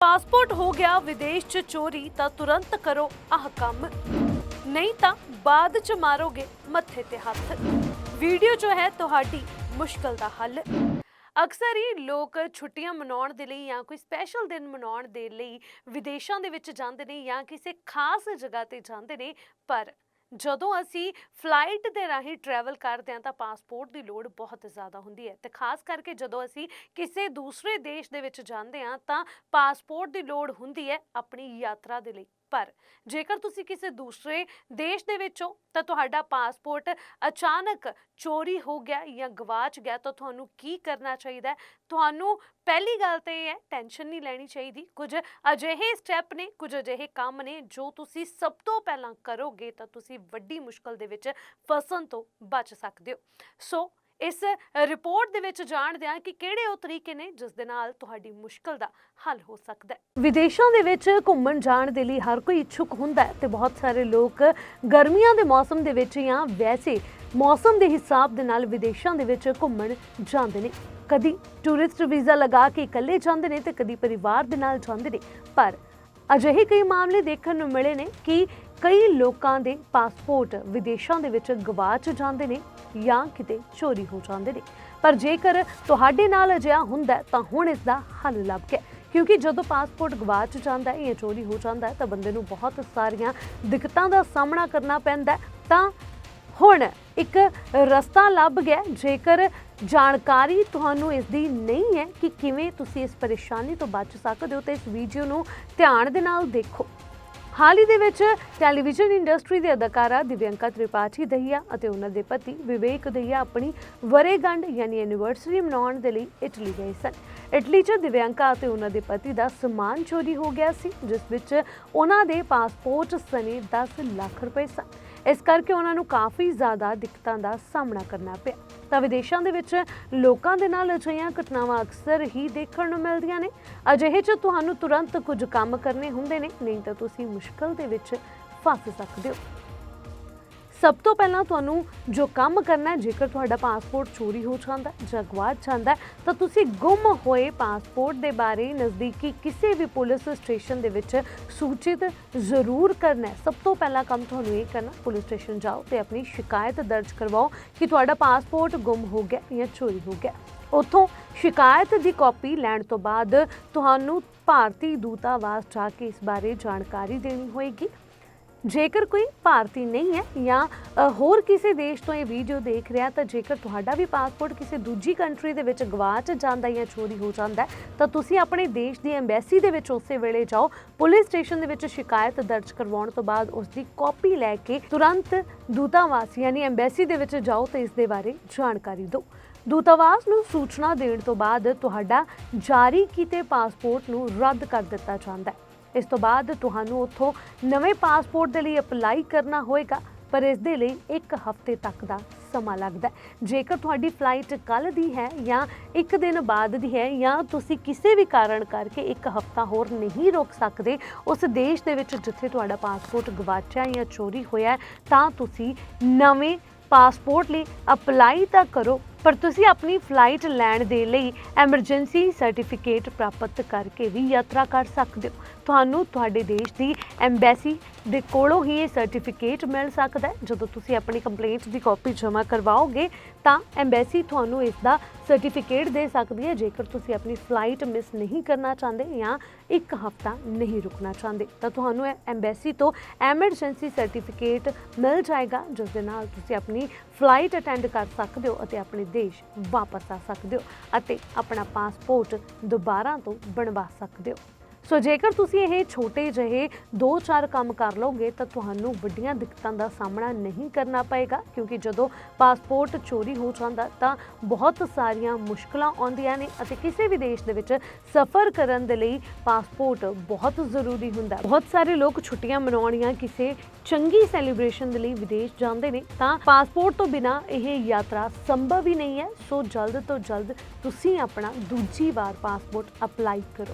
Passport ਹੋ ਗਿਆ, ਵਿਦੇਸ਼ 'ਚ ਚੋਰੀ ਤਾਂ ਤੁਰੰਤ ਕਰੋ ਆਹ ਕੰਮ। ਨਹੀਂ ਤਾਂ ਬਾਅਦ 'ਚ ਮਾਰੋਗੇ ਮੱਥੇ ਤੇ ਹੱਥ। ਵੀਡੀਓ ਜੋ ਹੈ ਤੁਹਾਡੀ ਮੁਸ਼ਕਲ ਦਾ ਹੱਲ। ਅਕਸਰ ਹੀ ਲੋਕ ਛੁੱਟੀਆਂ ਮਨਾਉਣ ਦੇ ਲਈ ਜਾਂ ਕੋਈ ਸਪੈਸ਼ਲ ਦਿਨ ਮਨਾਉਣ ਦੇ ਲਈ ਵਿਦੇਸ਼ਾਂ ਦੇ ਵਿੱਚ ਜਾਂਦੇ ਨੇ ਜਾਂ ਕਿਸੇ ਖਾਸ ਜਗ੍ਹਾ ਤੇ ਜਾਂਦੇ ਨੇ, ਪਰ ਜਦੋਂ ਅਸੀਂ ਫਲਾਈਟ ਦੇ ਰਾਹੀਂ ਟਰੈਵਲ ਕਰਦੇ ਹਾਂ ਤਾਂ ਪਾਸਪੋਰਟ ਦੀ ਲੋੜ ਬਹੁਤ ਜ਼ਿਆਦਾ ਹੁੰਦੀ ਹੈ ਤੇ ਖਾਸ ਕਰਕੇ ਜਦੋਂ ਅਸੀਂ ਕਿਸੇ ਦੂਸਰੇ ਦੇਸ਼ ਦੇ ਵਿੱਚ ਜਾਂਦੇ ਹਾਂ ਤਾਂ ਪਾਸਪੋਰਟ ਦੀ ਲੋੜ ਹੁੰਦੀ ਹੈ ਆਪਣੀ ਯਾਤਰਾ ਦੇ ਲਈ। ਪਰ ਜੇਕਰ ਤੁਸੀਂ ਕਿਸੇ ਦੂਸਰੇ ਦੇਸ਼ ਦੇ ਵਿੱਚ ਹੋ ਤਾਂ ਤੁਹਾਡਾ ਪਾਸਪੋਰਟ ਅਚਾਨਕ ਚੋਰੀ ਹੋ ਗਿਆ ਜਾਂ ਗਵਾਚ ਗਿਆ ਤਾਂ ਤੁਹਾਨੂੰ ਕੀ ਕਰਨਾ ਚਾਹੀਦਾ ਹੈ? ਤੁਹਾਨੂੰ ਪਹਿਲੀ ਗੱਲ ਤੇ ਇਹ ਹੈ ਟੈਨਸ਼ਨ ਨਹੀਂ ਲੈਣੀ ਚਾਹੀਦੀ। ਕੁਝ ਅਜਿਹੇ ਸਟੈਪ ਨੇ, ਕੁਝ ਅਜਿਹੇ ਕੰਮ ਨੇ ਜੋ ਤੁਸੀਂ ਸਭ ਤੋਂ ਪਹਿਲਾਂ ਕਰੋਗੇ ਤਾਂ ਤੁਸੀਂ ਵੱਡੀ ਮੁਸ਼ਕਲ ਦੇ ਵਿੱਚ ਫਸਣ ਤੋਂ ਬਚ ਸਕਦੇ ਹੋ। ਸੋ ਇਸ ਰਿਪੋਰਟ ਦੇ ਵਿੱਚ ਜਾਣਦੇ ਹਾਂ ਕਿ ਕਿਹੜੇ ਉਹ ਤਰੀਕੇ ਨੇ ਜਿਸ ਦੇ ਨਾਲ ਤੁਹਾਡੀ ਮੁਸ਼ਕਲ ਦਾ ਹੱਲ ਹੋ ਸਕਦਾ ਹੈ। ਵਿਦੇਸ਼ਾਂ ਦੇ ਵਿੱਚ ਘੁੰਮਣ ਜਾਣ ਦੇ ਲਈ ਹਰ ਕੋਈ ਇੱਛੁਕ ਹੁੰਦਾ ਹੈ ਤੇ ਬਹੁਤ ਸਾਰੇ ਲੋਕ ਗਰਮੀਆਂ ਦੇ ਮੌਸਮ ਦੇ ਵਿੱਚ ਜਾਂ ਵੈਸੇ ਮੌਸਮ ਦੇ ਹਿਸਾਬ ਦੇ ਨਾਲ ਵਿਦੇਸ਼ਾਂ ਦੇ ਵਿੱਚ ਘੁੰਮਣ ਜਾਂਦੇ ਨੇ। ਕਦੀ ਟੂਰਿਸਟ ਵੀਜ਼ਾ ਲਗਾ ਕੇ ਇਕੱਲੇ ਜਾਂਦੇ ਨੇ ਤੇ ਕਦੀ ਪਰਿਵਾਰ ਦੇ ਨਾਲ ਜਾਂਦੇ ਨੇ। ਪਰ ਅਜਿਹੇ ਕਈ ਮਾਮਲੇ ਦੇਖਣ ਨੂੰ ਮਿਲੇ ਨੇ ਕਿ ਕਈ ਲੋਕਾਂ ਦੇ ਪਾਸਪੋਰਟ ਵਿਦੇਸ਼ਾਂ ਦੇ ਵਿੱਚ ਗਵਾਚ ਜਾਂਦੇ ਨੇ ਜਾਂ ਕਿਤੇ ਚੋਰੀ ਹੋ ਜਾਂਦੇ ਨੇ। ਪਰ ਜੇਕਰ ਤੁਹਾਡੇ ਨਾਲ ਅਜਿਹਾ ਹੁੰਦਾ ਤਾਂ ਹੁਣ ਇਸ ਦਾ ਹੱਲ ਲੱਭ ਗਿਆ ਕਿਉਂਕਿ ਜਦੋਂ ਪਾਸਪੋਰਟ ਗਵਾਚ ਜਾਂਦਾ ਹੈ, ਜਾਂ ਚੋਰੀ ਹੋ ਜਾਂਦਾ ਹੈ, ਤਾਂ ਬੰਦੇ ਨੂੰ ਬਹੁਤ ਸਾਰੀਆਂ ਦਿੱਕਤਾਂ ਦਾ ਸਾਹਮਣਾ ਕਰਨਾ ਪੈਂਦਾ ਤਾਂ ਹੁਣ ਇੱਕ ਰਸਤਾ ਲੱਭ ਗਿਆ ਜੇਕਰ ਜਾਣਕਾਰੀ ਤੁਹਾਨੂੰ ਇਸ ਦੀ ਨਹੀਂ ਹੈ ਕਿ ਕਿਵੇਂ ਤੁਸੀਂ ਇਸ ਪਰੇਸ਼ਾਨੀ ਤੋਂ ਬਚ ਸਕਦੇ ਹੋ, ਤਾਂ ਇਸ ਵੀਡੀਓ ਨੂੰ ਧਿਆਨ ਦੇ ਨਾਲ ਦੇਖੋ। ਹਾਲ ਹੀ ਦੇ ਵਿੱਚ ਟੈਲੀਵਿਜ਼ਨ ਇੰਡਸਟਰੀ ਦੇ ਅਦਾਕਾਰਾ ਦਿਵਿਆਂਕਾ ਤ੍ਰਿਪਾਠੀ ਦਹੀਆ ਅਤੇ ਉਹਨਾਂ ਦੇ ਪਤੀ ਵਿਵੇਕ ਦਹੀਆ ਆਪਣੀ ਵਰੇਗੰਢ ਯਾਨੀ ਐਨੀਵਰਸਰੀ ਮਨਾਉਣ ਦੇ ਲਈ ਇਟਲੀ ਗਏ ਸਨ। ਇਟਲੀ 'ਚ ਦਿਵਿਆਂਕਾ ਅਤੇ ਉਹਨਾਂ ਦੇ ਪਤੀ ਦਾ ਸਮਾਨ ਚੋਰੀ ਹੋ ਗਿਆ ਸੀ, ਜਿਸ ਵਿੱਚ ਉਹਨਾਂ ਦੇ ਪਾਸਪੋਰਟ ਸਣੇ 10 ਲੱਖ ਰੁਪਏ ਸਨ। ਇਸ ਕਰਕੇ ਉਹਨਾਂ ਨੂੰ ਕਾਫੀ ਜ਼ਿਆਦਾ ਦਿੱਕਤਾਂ ਦਾ ਸਾਹਮਣਾ ਕਰਨਾ ਪਿਆ। ਤਾਂ ਵਿਦੇਸ਼ਾਂ ਦੇ ਵਿੱਚ ਲੋਕਾਂ ਦੇ ਨਾਲ ਅਜਿਹੀਆਂ ਘਟਨਾਵਾਂ ਅਕਸਰ ਹੀ ਦੇਖਣ ਨੂੰ ਮਿਲਦੀਆਂ ਨੇ। ਅਜਿਹੇ 'ਚ ਤੁਹਾਨੂੰ ਤੁਰੰਤ ਕੁਝ ਕੰਮ ਕਰਨੇ ਹੁੰਦੇ ਨੇ, ਨਹੀਂ ਤਾਂ ਤੁਸੀਂ ਮੁਸ਼ਕਲ ਦੇ ਵਿੱਚ ਫਸ ਸਕਦੇ ਹੋ। ਸਭ ਤੋਂ ਪਹਿਲਾਂ ਤੁਹਾਨੂੰ ਜੋ ਕੰਮ ਕਰਨਾ ਹੈ, ਜੇਕਰ ਤੁਹਾਡਾ ਪਾਸਪੋਰਟ ਚੋਰੀ ਹੋ ਜਾਂਦਾ ਜਾਂ ਗਵਾਚ ਜਾਂਦਾ ਤਾਂ ਤੁਸੀਂ ਗੁੰਮ ਹੋਏ ਪਾਸਪੋਰਟ ਦੇ ਬਾਰੇ ਨਜ਼ਦੀਕੀ ਕਿਸੇ ਵੀ ਪੁਲਿਸ ਸਟੇਸ਼ਨ ਦੇ ਵਿੱਚ ਸੂਚਿਤ ਜ਼ਰੂਰ ਕਰਨਾ ਸਭ ਤੋਂ ਪਹਿਲਾਂ ਕੰਮ ਤੁਹਾਨੂੰ ਇਹ ਕਰਨਾ, ਪੁਲਿਸ ਸਟੇਸ਼ਨ ਜਾਓ ਤੇ ਆਪਣੀ ਸ਼ਿਕਾਇਤ ਦਰਜ ਕਰਵਾਓ ਕਿ ਤੁਹਾਡਾ ਪਾਸਪੋਰਟ ਗੁੰਮ ਹੋ ਗਿਆ ਜਾਂ ਚੋਰੀ ਹੋ ਗਿਆ। ਉੱਥੋਂ ਸ਼ਿਕਾਇਤ ਦੀ ਕਾਪੀ ਲੈਣ ਤੋਂ ਬਾਅਦ ਤੁਹਾਨੂੰ ਭਾਰਤੀ ਦੂਤਾਵਾਸ ਜਾ ਕੇ ਇਸ ਬਾਰੇ ਜਾਣਕਾਰੀ ਦੇਣੀ ਹੋਏਗੀ। ਜੇਕਰ ਕੋਈ ਭਾਰਤੀ ਨਹੀਂ ਹੈ ਜਾਂ ਹੋਰ ਕਿਸੇ ਦੇਸ਼ ਤੋਂ ਇਹ ਵੀਡੀਓ ਦੇਖ ਰਿਹਾ ਤਾਂ ਜੇਕਰ ਤੁਹਾਡਾ ਵੀ ਪਾਸਪੋਰਟ ਕਿਸੇ ਦੂਜੀ ਕੰਟਰੀ ਦੇ ਵਿੱਚ ਗਵਾਚ ਜਾਂਦਾ ਜਾਂ ਚੋਰੀ ਹੋ ਜਾਂਦਾ ਤਾਂ ਤੁਸੀਂ ਆਪਣੇ ਦੇਸ਼ ਦੀ ਐਮਬੈਸੀ ਦੇ ਵਿੱਚ ਉਸੇ ਵੇਲੇ ਜਾਓ। ਪੁਲਿਸ ਸਟੇਸ਼ਨ ਦੇ ਵਿੱਚ ਸ਼ਿਕਾਇਤ ਦਰਜ ਕਰਵਾਉਣ ਤੋਂ ਬਾਅਦ ਉਸ ਦੀ ਕਾਪੀ ਲੈ ਕੇ ਤੁਰੰਤ ਦੂਤਾਵਾਸ ਯਾਨੀ ਐਮਬੈਸੀ ਦੇ ਵਿੱਚ ਜਾਓ ਤੇ ਇਸ ਦੇ ਬਾਰੇ ਜਾਣਕਾਰੀ ਦਿਓ। ਦੂਤਾਵਾਸ ਨੂੰ ਸੂਚਨਾ ਦੇਣ ਤੋਂ ਬਾਅਦ ਤੁਹਾਡਾ ਜਾਰੀ ਕੀਤੇ ਪਾਸਪੋਰਟ ਨੂੰ ਰੱਦ ਕਰ ਦਿੱਤਾ ਜਾਂਦਾ ਹੈ। ਇਸ ਤੋਂ ਬਾਅਦ ਤੁਹਾਨੂੰ ਉੱਥੋਂ ਨਵੇਂ ਪਾਸਪੋਰਟ ਦੇ ਲਈ ਅਪਲਾਈ ਕਰਨਾ ਹੋਏਗਾ, ਪਰ ਇਸ ਦੇ ਲਈ 1 ਹਫ਼ਤੇ ਤੱਕ ਦਾ ਸਮਾਂ ਲੱਗਦਾ ਜੇਕਰ ਤੁਹਾਡੀ ਫਲਾਈਟ ਕੱਲ ਦੀ ਹੈ ਜਾਂ ਇੱਕ ਦਿਨ ਬਾਅਦ ਦੀ ਹੈ ਜਾਂ ਤੁਸੀਂ ਕਿਸੇ ਵੀ ਕਾਰਨ ਕਰਕੇ ਇੱਕ ਹਫ਼ਤਾ ਹੋਰ ਨਹੀਂ ਰੁਕ ਸਕਦੇ, ਉਸ ਦੇਸ਼ ਦੇ ਵਿੱਚ ਜਿੱਥੇ ਤੁਹਾਡਾ ਪਾਸਪੋਰਟ ਗਵਾਚਿਆ ਜਾਂ ਚੋਰੀ ਹੋਇਆ ਤਾਂ ਤੁਸੀਂ ਨਵੇਂ ਪਾਸਪੋਰਟ ਲਈ ਅਪਲਾਈ ਤਾਂ ਕਰੋ ਪਰ ਤੁਸੀਂ ਆਪਣੀ ਫਲਾਈਟ ਲੈਣ ਦੇ ਲਈ ਐਮਰਜੈਂਸੀ ਸਰਟੀਫਿਕੇਟ ਪ੍ਰਾਪਤ ਕਰਕੇ ਵੀ ਯਾਤਰਾ ਕਰ ਸਕਦੇ ਹੋ। ਤੁਹਾਨੂੰ ਤੁਹਾਡੇ ਦੇਸ਼ ਦੀ ਐਮਬੈਸੀ ਦੇ ਕੋਲੋਂ ਹੀ ਇਹ ਸਰਟੀਫਿਕੇਟ ਮਿਲ ਸਕਦਾ ਹੈ। ਜਦੋਂ ਤੁਸੀਂ ਆਪਣੀ ਕੰਪਲੇਂਟ ਦੀ ਕਾਪੀ ਜਮ੍ਹਾਂ ਕਰਵਾਓਗੇ, ਤਾਂ ਐਮਬੈਸੀ ਤੁਹਾਨੂੰ ਇਸ ਦਾ ਸਰਟੀਫਿਕੇਟ ਦੇ ਸਕਦੀ ਹੈ। ਜੇਕਰ ਤੁਸੀਂ ਆਪਣੀ ਫਲਾਈਟ ਮਿਸ ਨਹੀਂ ਕਰਨਾ ਚਾਹੁੰਦੇ ਜਾਂ ਇੱਕ ਹਫ਼ਤਾ ਨਹੀਂ ਰੁਕਣਾ ਚਾਹੁੰਦੇ, ਤਾਂ ਤੁਹਾਨੂੰ ਐਮਬੈਸੀ ਤੋਂ ਐਮਰਜੈਂਸੀ ਸਰਟੀਫਿਕੇਟ ਮਿਲ ਜਾਏਗਾ, ਜਿਸ ਦੇ ਨਾਲ ਤੁਸੀਂ ਆਪਣੀ ਫਲਾਈਟ ਅਟੈਂਡ ਕਰ ਸਕਦੇ ਹੋ ਅਤੇ ਆਪਣੇ ਦੇਸ਼ ਵਾਪਸ ਆ ਸਕਦੇ ਹੋ ਅਤੇ ਆਪਣਾ ਪਾਸਪੋਰਟ ਦੁਬਾਰਾ ਤੋਂ ਬਣਵਾ ਸਕਦੇ ਹੋ। ਸੋ ਜੇਕਰ ਤੁਸੀਂ ਇਹ ਛੋਟੇ ਜਿਹੇ 2-4 ਕੰਮ ਕਰ ਲਓਗੇ, ਤਾਂ ਤੁਹਾਨੂੰ ਵੱਡੀਆਂ ਦਿੱਕਤਾਂ ਦਾ ਸਾਹਮਣਾ ਨਹੀਂ ਕਰਨਾ ਪਏਗਾ, ਕਿਉਂਕਿ ਜਦੋਂ ਪਾਸਪੋਰਟ ਚੋਰੀ ਹੋ ਜਾਂਦਾ, ਤਾਂ ਬਹੁਤ ਸਾਰੀਆਂ ਮੁਸ਼ਕਲਾਂ ਆਉਂਦੀਆਂ ਨੇ ਅਤੇ ਕਿਸੇ ਵੀ ਦੇਸ਼ ਦੇ ਵਿੱਚ ਸਫ਼ਰ ਕਰਨ ਦੇ ਲਈ ਪਾਸਪੋਰਟ ਬਹੁਤ ਜ਼ਰੂਰੀ ਹੁੰਦਾ ਬਹੁਤ ਸਾਰੇ ਲੋਕ ਛੁੱਟੀਆਂ ਮਨਾਉਣੀਆਂ ਕਿਸੇ ਚੰਗੀ ਸੈਲੀਬ੍ਰੇਸ਼ਨ ਦੇ ਲਈ ਵਿਦੇਸ਼ ਜਾਂਦੇ ਨੇ, ਤਾਂ ਪਾਸਪੋਰਟ ਤੋਂ ਬਿਨਾ ਇਹ ਯਾਤਰਾ ਸੰਭਵ ਹੀ ਨਹੀਂ ਹੈ। ਸੋ ਜਲਦ ਤੋਂ ਜਲਦ ਤੁਸੀਂ ਆਪਣਾ ਦੂਜੀ ਵਾਰ ਪਾਸਪੋਰਟ ਅਪਲਾਈ ਕਰੋ।